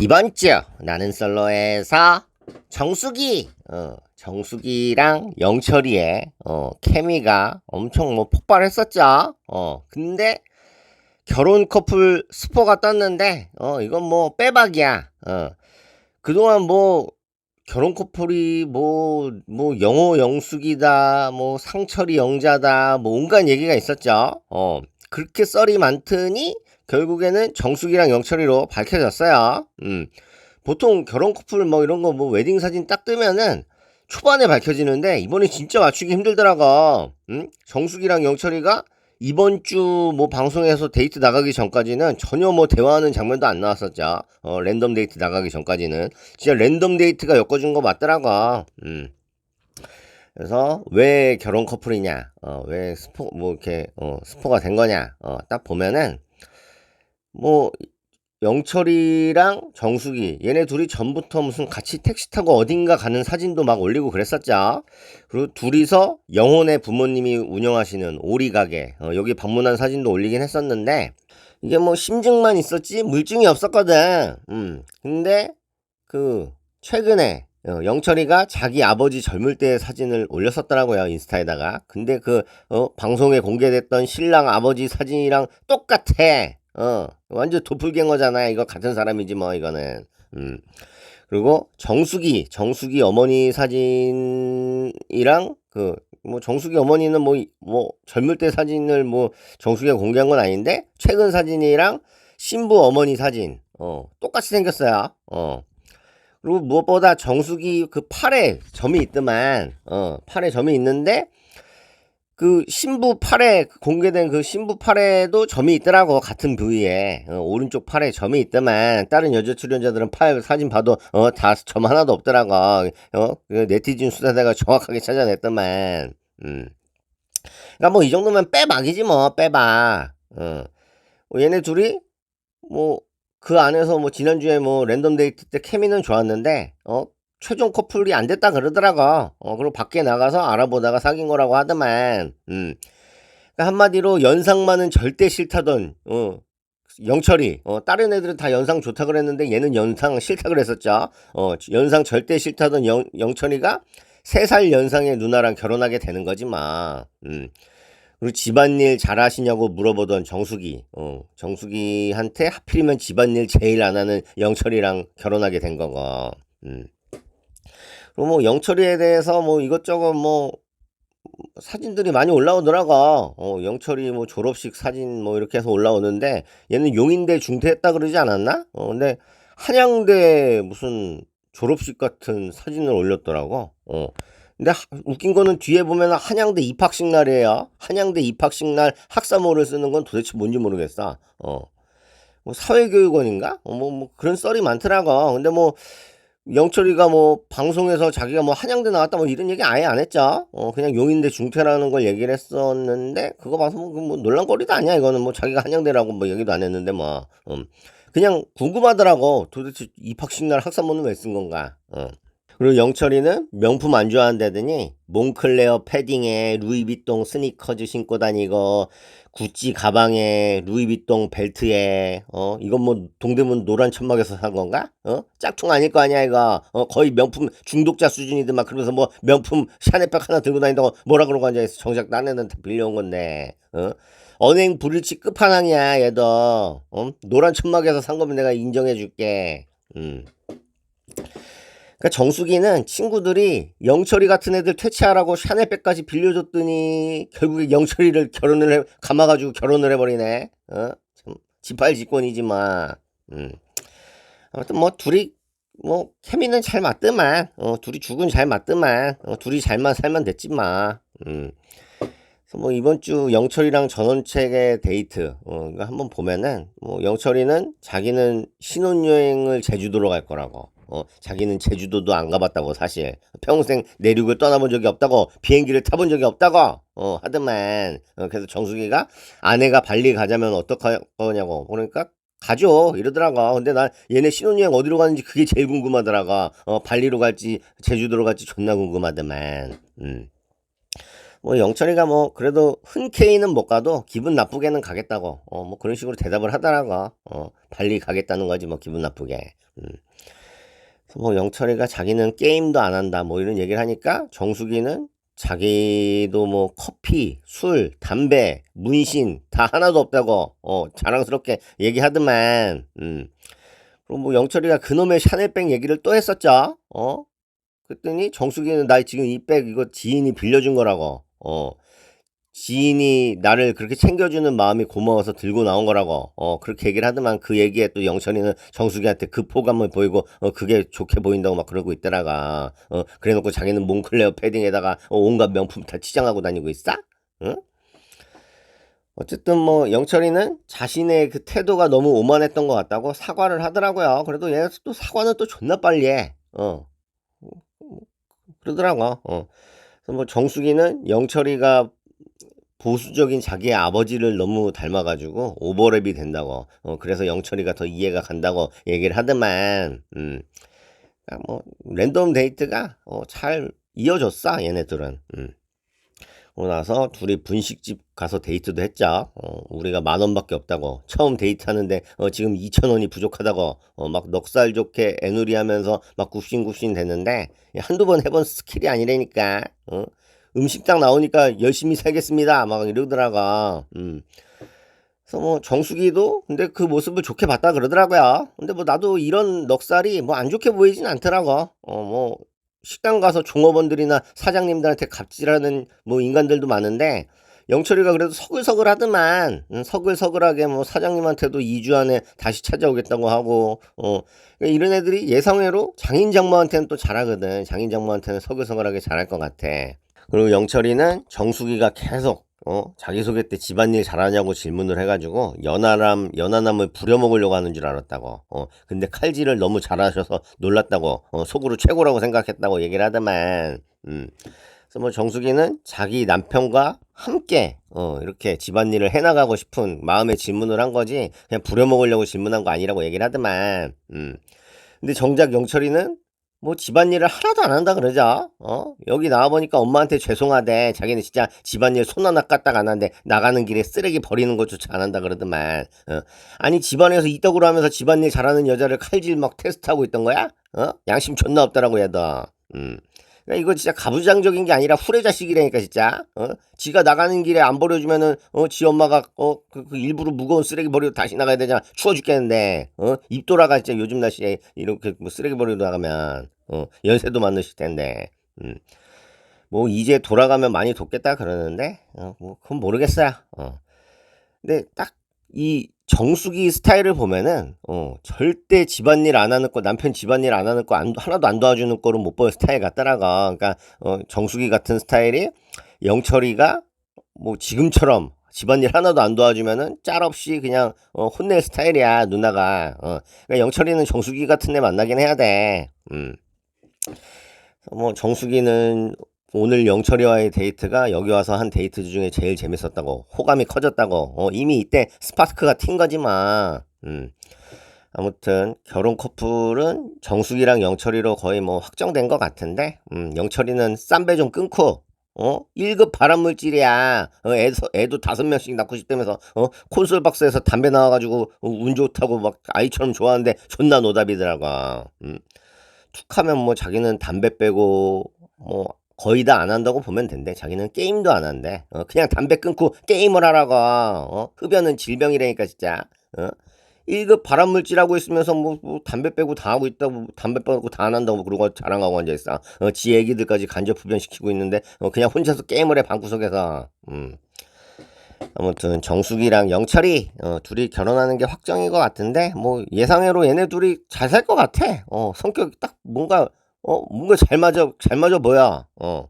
이번 주 나는 솔로에서 정수기, 어, 정수기랑 영철이의 어, 케미가 엄청 뭐 폭발했었죠. 어, 근데 결혼 커플 스포가 떴는데, 어, 이건 뭐 빼박이야. 어, 그동안 뭐 결혼 커플이 뭐, 뭐 영호 영숙이다, 뭐 상철이 영자다, 뭐 온갖 얘기가 있었죠. 어, 그렇게 썰이 많더니 결국에는 정숙이랑 영철이로 밝혀졌어요. 음. 보통 결혼 커플 뭐 이런 거 뭐 웨딩 사진 딱 뜨면은 초반에 밝혀지는데 이번에 진짜 맞추기 힘들더라고. 음? 정숙이랑 영철이가 이번 주 뭐 방송에서 데이트 나가기 전까지는 전혀 뭐 대화하는 장면도 안 나왔었죠. 어, 랜덤 데이트 나가기 전까지는 진짜 랜덤 데이트가 엮어준 거 맞더라고. 음. 그래서 왜 결혼 커플이냐, 어, 왜 스포 뭐 이렇게 어, 스포가 된 거냐, 어, 딱 보면은 뭐 영철이랑 정숙이 얘네 둘이 전부터 무슨 같이 택시 타고 어딘가 가는 사진도 막 올리고 그랬었죠. 그리고 둘이서 영혼의 부모님이 운영하시는 오리 가게 어, 여기 방문한 사진도 올리긴 했었는데 이게 뭐 심증만 있었지 물증이 없었거든. 음. 근데 그 최근에 어, 영철이가 자기 아버지 젊을 때의 사진을 올렸었더라고요 인스타에다가. 근데 그 어, 방송에 공개됐던 신랑 아버지 사진이랑 똑같아. 어, 완전 도플갱어잖아. 이거 같은 사람이지 뭐 이거는. 음. 그리고 정수기, 정수기 어머니 사진이랑 그 뭐 정수기 어머니는 뭐뭐 젊을 때 사진을 뭐 정수기가 공개한 건 아닌데 최근 사진이랑 신부 어머니 사진 어 똑같이 생겼어요. 어. 그리고 무엇보다 정수기 그 팔에 점이 있더만 어 팔에 점이 있는데 그 신부 팔에 공개된 그 신부 팔에도 점이 있더라고 같은 부위에. 어, 오른쪽 팔에 점이 있더만. 다른 여자 출연자들은 팔 사진 봐도 어 다 점 하나도 없더라고. 어그 네티즌 수사대가 정확하게 찾아냈더만. 음. 그러니까 뭐 이 정도면 빼박이지 뭐 빼박. 어. 뭐 얘네 둘이 뭐 그 안에서 뭐 지난주에 뭐 랜덤 데이트 때 케미는 좋았는데 어 최종 커플이 안 됐다 그러더라고. 어, 그리고 밖에 나가서 알아보다가 사귄 거라고 하더만. 음. 그러니까 한마디로 연상만은 절대 싫다던, 어, 영철이, 어, 다른 애들은 다 연상 좋다 그랬는데 얘는 연상 싫다 그랬었죠. 어, 연상 절대 싫다던 영, 영철이가 3살 연상의 누나랑 결혼하게 되는 거지, 마. 음. 그리고 집안일 잘하시냐고 물어보던 정수기, 어, 정수기한테 하필이면 집안일 제일 안 하는 영철이랑 결혼하게 된 거고. 음. 그리고 뭐 영철이에 대해서 뭐 이것저것 뭐 사진들이 많이 올라오더라고. 어, 영철이 뭐 졸업식 사진 뭐 이렇게 해서 올라오는데 얘는 용인대 중퇴했다 그러지 않았나? 어, 근데 한양대 무슨 졸업식 같은 사진을 올렸더라고. 어. 근데 하, 웃긴 거는 뒤에 보면 한양대 입학식 날이에요. 한양대 입학식 날 학사모를 쓰는 건 도대체 뭔지 모르겠어. 어. 뭐 사회교육원인가? 어, 뭐, 뭐 그런 썰이 많더라고. 근데 뭐 영철이가 뭐 방송에서 자기가 뭐 한양대 나왔다 뭐 이런 얘기 아예 안 했죠. 어 그냥 용인대 중퇴라는 걸 얘기를 했었는데 그거 봐서 뭐, 뭐 논란거리도 아니야 이거는 뭐 자기가 한양대라고 뭐 얘기도 안 했는데 뭐 음. 그냥 궁금하더라고 도대체 입학식 날 학사모는 왜 쓴 건가. 어. 그리고 영철이는 명품 안 좋아한다더니 몽클레어 패딩에 루이비통 스니커즈 신고 다니고 구찌 가방에 루이비통 벨트에 어 이건 뭐 동대문 노란 천막에서 산 건가? 어? 짝퉁 아닐 거 아니야 이거. 어 거의 명품 중독자 수준이든 막 그러면서 뭐 명품 샤넬백 하나 들고 다닌다고 뭐라 그러고 앉아있어. 정작 딴 애는 다 빌려온 건데 어? 언행 불일치 끝판왕이야 얘도. 어? 노란 천막에서 산 거면 내가 인정해 줄게. 음. 그러니까 정수기는 친구들이 영철이 같은 애들 퇴치하라고 샤넬백까지 빌려줬더니 결국에 영철이를 결혼을 해 감아가지고 결혼을 해버리네. 어? 참 마. 음. 아무튼 뭐 둘이 뭐 케미는 잘 맞더만. 어, 둘이 죽은 잘 맞더만. 어, 둘이 잘만 살면 됐지 마. 음. 그래서 뭐 이번 주 영철이랑 전원책의 데이트 어, 이거 한번 보면은 뭐 영철이는 자기는 신혼여행을 제주도로 갈 거라고. 어, 자기는 제주도도 안 가봤다고 사실. 평생 내륙을 떠나본 적이 없다고 비행기를 타본 적이 없다고 어, 하더만. 어, 그래서 정수기가 아내가 발리 가자면 어떡할 거냐고. 그러니까 가죠. 이러더라고. 근데 난 얘네 신혼여행 어디로 가는지 그게 제일 궁금하더라고. 어, 발리로 갈지 제주도로 갈지 존나 궁금하더만. 음. 뭐 영철이가 뭐 그래도 흔쾌히는 못 가도 기분 나쁘게는 가겠다고. 어 뭐 그런 식으로 대답을 하더라고. 어 달리 가겠다는 거지 뭐 기분 나쁘게. 음. 뭐 영철이가 자기는 게임도 안 한다 뭐 이런 얘기를 하니까 정수기는 자기도 뭐 커피, 술, 담배, 문신 다 하나도 없다고 어 자랑스럽게 얘기하더만. 음. 그럼 뭐 영철이가 그놈의 샤넬백 얘기를 또 했었죠? 어? 그랬더니 정수기는 나 지금 이 백 이거 지인이 빌려준 거라고. 어 지인이 나를 그렇게 챙겨주는 마음이 고마워서 들고 나온 거라고 어 그렇게 얘기를 하더만 그 얘기에 또 영철이는 정수기한테 그 급포감을 보이고 어 그게 좋게 보인다고 막 그러고 있더라가 어 그래놓고 자기는 몽클레어 패딩에다가 어, 온갖 명품 다 치장하고 다니고 있어? 응? 어쨌든 뭐 영철이는 자신의 그 태도가 너무 오만했던 것 같다고 사과를 하더라고요. 그래도 얘 또 사과는 또 존나 빨리 해. 어. 그러더라고. 어. 뭐 정수기는 영철이가 보수적인 자기의 아버지를 너무 닮아가지고 오버랩이 된다고. 어, 그래서 영철이가 더 이해가 간다고 얘기를 하더만, 음. 그러니까 뭐 랜덤 데이트가 어, 잘 이어졌어 얘네들은. 음. 나서 둘이 분식집 가서 데이트도 했죠. 어, 우리가 만 원밖에 없다고. 처음 데이트하는데 어, 지금 2천 원이 부족하다고. 어, 막 넉살 좋게 애누리 하면서 막 굽신굽신 됐는데 한두 번 해본 스킬이 아니라니까. 어? 음식당 나오니까 열심히 살겠습니다. 막 이러더라고. 음. 그래서 뭐 정수기도 근데 그 모습을 좋게 봤다 그러더라고요. 근데 뭐 나도 이런 넉살이 뭐 안 좋게 보이진 않더라고. 어 뭐 식당 가서 종업원들이나 사장님들한테 갑질하는 뭐 인간들도 많은데 영철이가 그래도 서글서글 하더만 음, 서글서글하게 뭐 사장님한테도 2주 안에 다시 찾아오겠다고 하고 어 그러니까 이런 애들이 예상외로 장인 장모한테는 또 잘하거든. 장인 장모한테는 서글서글하게 잘할 것 같아. 그리고 영철이는 정수기가 계속 어 자기소개 때 집안일 잘하냐고 질문을 해가지고 연하람 연하남을 부려먹으려고 하는 줄 알았다고. 어 근데 칼질을 너무 잘하셔서 놀랐다고 어 속으로 최고라고 생각했다고 얘기를 하더만. 음. 그래서 뭐 정수기는 자기 남편과 함께 어 이렇게 집안일을 해나가고 싶은 마음의 질문을 한 거지 그냥 부려먹으려고 질문한 거 아니라고 얘기를 하더만. 음. 근데 정작 영철이는 뭐 집안일을 하나도 안 한다 그러죠. 어? 여기 나와보니까 엄마한테 죄송하대. 자기는 진짜 집안일 손 하나 까딱 안 하는데 나가는 길에 쓰레기 버리는 것조차 안 한다 그러더만. 어? 아니 집안에서 이떡으로 하면서 집안일 잘하는 여자를 칼질 막 테스트하고 있던 거야? 어? 양심 존나 없다라고 얘도. 음. 그러니까 이거 진짜 가부장적인 게 아니라 후레 자식이라니까 진짜. 어? 지가 나가는 길에 안 버려주면은 어, 지 엄마가 어, 그, 그 일부러 무거운 쓰레기 버리고 다시 나가야 되잖아. 추워 죽겠는데. 어? 입 돌아가 진짜 요즘 날씨에 이렇게 뭐 쓰레기 버리고 나가면 어, 연세도 많으실 텐데. 음. 뭐 이제 돌아가면 많이 돋겠다 그러는데 어, 뭐 그건 모르겠어요. 어. 근데 딱 이 정수기 스타일을 보면은 어, 절대 집안일 안 하는 거 남편 집안일 안 하는 거 안, 하나도 안 도와주는 거를 못 보는 스타일 같더라고. 그러니까 어, 정수기 같은 스타일이 영철이가 뭐 지금처럼 집안일 하나도 안 도와주면은 짤 없이 그냥 어, 혼낼 스타일이야 누나가. 어. 그러니까 영철이는 정수기 같은 애 만나긴 해야 돼. 음. 뭐 정수기는 오늘 영철이와의 데이트가 여기 와서 한 데이트 중에 제일 재밌었다고 호감이 커졌다고. 어, 이미 이때 스파크가 튄 거지만 음. 아무튼 결혼 커플은 정수기랑 영철이로 거의 뭐 확정된 것 같은데 음, 영철이는 쌈배 좀 끊고 어? 1급 발암물질이야. 어, 애도, 애도 다섯 명씩 낳고 싶다면서 어? 콘솔 박스에서 담배 나와가지고 어, 운 좋다고 막 아이처럼 좋아하는데 존나 노답이더라고. 음. 툭 하면 뭐 자기는 담배 빼고 뭐 거의 다 안 한다고 보면 된대. 자기는 게임도 안 한대. 어, 그냥 담배 끊고 게임을 하라고. 어? 흡연은 질병이라니까 진짜. 어? 1급 발암물질하고 있으면서 뭐, 뭐 담배 빼고 다 하고 있다고 담배 빼고 다 안 한다고 그러고 자랑하고 앉아있어. 어, 지 애기들까지 간접 흡연시키고 있는데 어, 그냥 혼자서 게임을 해 방구석에서. 음. 아무튼 정숙이랑 영철이 어, 둘이 결혼하는 게 확정인 것 같은데 뭐 예상외로 얘네 둘이 잘 살 것 같아. 어, 성격이 딱 뭔가 어 뭔가 잘 맞아 잘 맞아 보여. 어.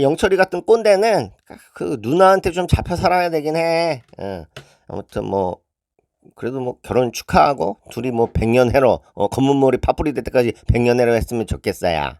영철이 같은 꼰대는 그 누나한테 좀 잡혀 살아야 되긴 해. 어. 아무튼 뭐 그래도 뭐 결혼 축하하고 둘이 뭐 백년 해로 어, 검은머리 파뿌리 될 때까지 백년 해로 했으면 좋겠어요.